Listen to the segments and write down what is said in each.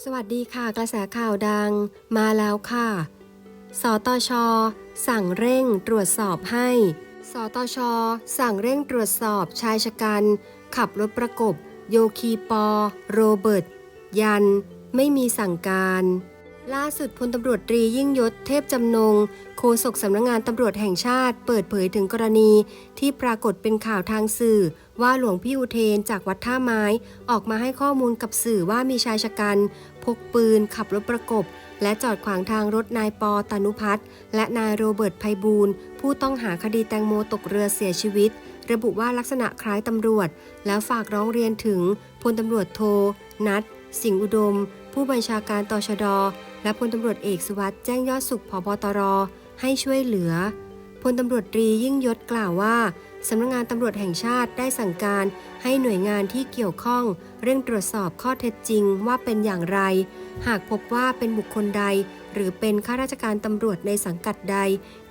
สวัสดีค่ะกระแสข่าวดังมาแล้วค่ะ สตช สั่งเร่งตรวจสอบให้ สตช สั่งเร่งตรวจสอบชายชะกัน ขับรถประกบ โยคีปอ โรเบิร์ต ยัน ไม่มีสั่งการ ล่าสุดพลตำรวจตรียิ่งยศเทพจำนง ฆษกสำนักงงานตำรวจแห่งชาติ เปิดเผยถึงกรณีที่ปรากฏเป็นข่าวทางสื่อ ว่าหลวงพี่อุเทนจากวัดท่าไม้ ออกมาให้ข้อมูลกับสื่อว่ามีชายชะกัน พกปืน ขับรถประกบ และจอดขวางทางรถนายปอตานุพัฒน์และนายโรเบิร์ตไพบูลผู้ต้องหาคดีแตงโมตกเรือเสียชีวิต ระบุว่าลักษณะคล้ายตำรวจ แล้วฝากร้องเรียนถึงพลตำรวจโท นัทสิงห์อุดม ผู้บัญชาการตชดและพลตำรวจเอกสุวัสด์แจ้งยอดสุขพบตร ให้ช่วยเหลือพลตำรวจตรียิ่งยศกล่าวว่าสำนักงานตำรวจแห่งชาติได้สั่งการให้หน่วยงานที่เกี่ยวข้องเร่งตรวจสอบข้อเท็จจริงว่าเป็นอย่างไร หากพบว่าเป็นบุคคลใด หรือเป็นข้าราชการตำรวจในสังกัดใด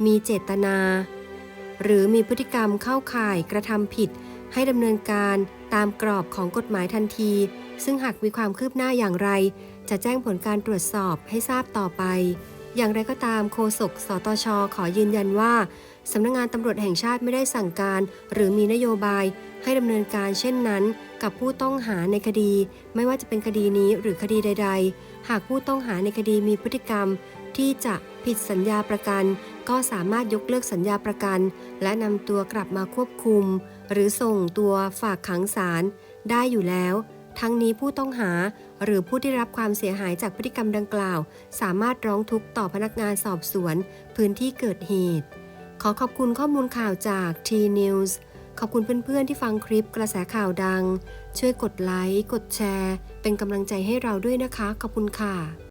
มีเจตนา หรือมีพฤติกรรมเข้าข่ายกระทำผิด ให้ดำเนินการตามกรอบของกฎหมายทันที ซึ่งหากมีความคืบหน้าอย่างไร จะแจ้งผลการตรวจสอบให้ทราบต่อไป อย่างไรก็ตามโฆษกสตชขอยืนยันว่าสำนักงานตำรวจแห่งชาติไม่ได้สั่งการ หรือมีนโยบายให้ดำเนินการเช่นนั้น กับผู้ต้องหาในคดี ไม่ว่าจะเป็นคดีนี้หรือคดีใด ๆ หากผู้ต้องหาในคดีมีพฤติกรรม ที่จะผิดสัญญาประกัน ก็สามารถยกเลิกสัญญาประกัน และนำตัวกลับมาควบคุม หรือส่งตัวฝากขังศาลได้อยู่แล้ว ทั้งนี้ผู้ต้องหาหรือผู้ที่รับความเสียหายจากพฤติกรรมดังกล่าว สามารถร้องทุกข์ต่อพนักงานสอบสวน พื้นที่เกิดเหตุ ขอขอบคุณข้อมูลข่าวจาก T-News ขอบคุณเพื่อนๆที่ฟังคลิปกระแสข่าวดัง ช่วยกดไลค์ กดแชร์ เป็นกำลังใจให้เราด้วยนะคะ ขอบคุณค่ะ